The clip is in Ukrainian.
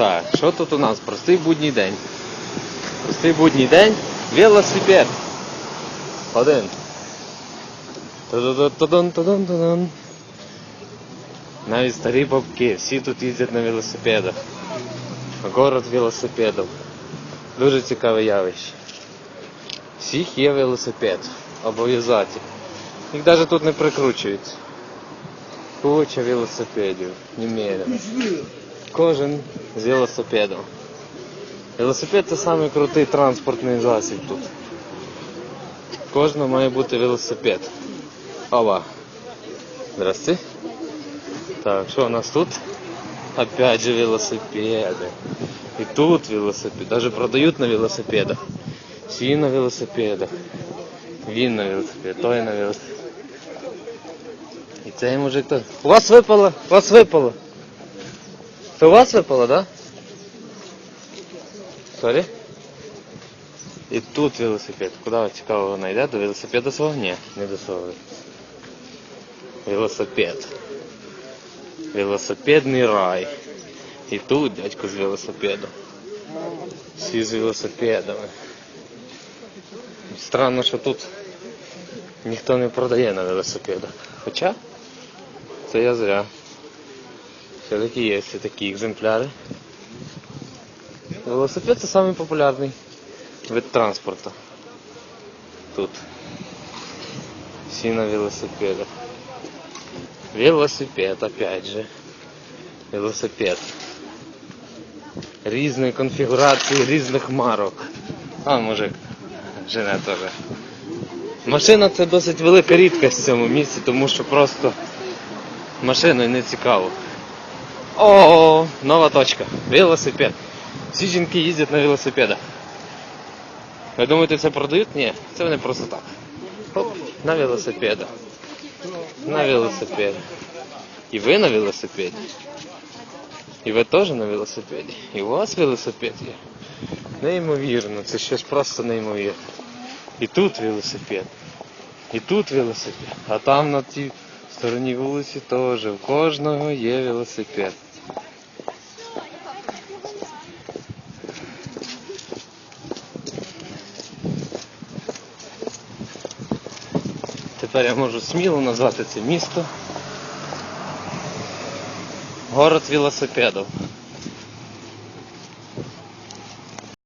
Так, що тут у нас? Простий будній день. Простий будній день. Велосипед. Один. Та-да-да-та-дан-та-дан-та-дан. Навіть старі бабки, всі тут їздять на велосипедах. Город велосипедів. Дуже цікаве явище. Всіх є велосипед. Обов'язково. Їх навіть тут не прикручують. Куча велосипедів. Немерено. Кожен з велосипедом. Велосипед це самий крутий транспортний засіб тут. Кожного має бути велосипед. Ова. Здрасте. Так, що у нас тут? Опять же велосипеды. И тут велосипед. Даже продают на велосипедах. Всі на велосипедах. Він на велосипед, той на велосипед. І цей мужик то. У вас випало? У вас випало. Це у вас випало, да? Сорі? І тут велосипед. Куди ви цікаво вона? До велосипеда свого? Ні, не до. Велосипед. Велосипедний рай. І тут дядько з велосипедом. Всі з велосипедами. Странно, що тут ніхто не продає на велосипедах. Хоча це я зря. Все-таки є такі екземпляри. Велосипед це самий популярний вид транспорту. Тут. Всі на велосипедах. Велосипед, опять же. Велосипед. Різної конфігурації, різних марок. А, мужик, жене теж. Машина це досить велика рідкість в цьому місці, тому що просто машиною не цікаво. О, нова точка. Велосипед. Всі жінки їздять на велосипедах. Ви думаєте, це продають? Ні, це вони просто так. Хоп, на велосипедах. На велосипеді. І ви на велосипеді. І ви теж на велосипеді. І у вас велосипед є. Неймовірно, це щось просто неймовірне. І тут велосипед. І тут велосипед. А там на стороні вулиці теж. У кожного є велосипед. Тепер я можу сміло назвати це місто. Город велосипедів.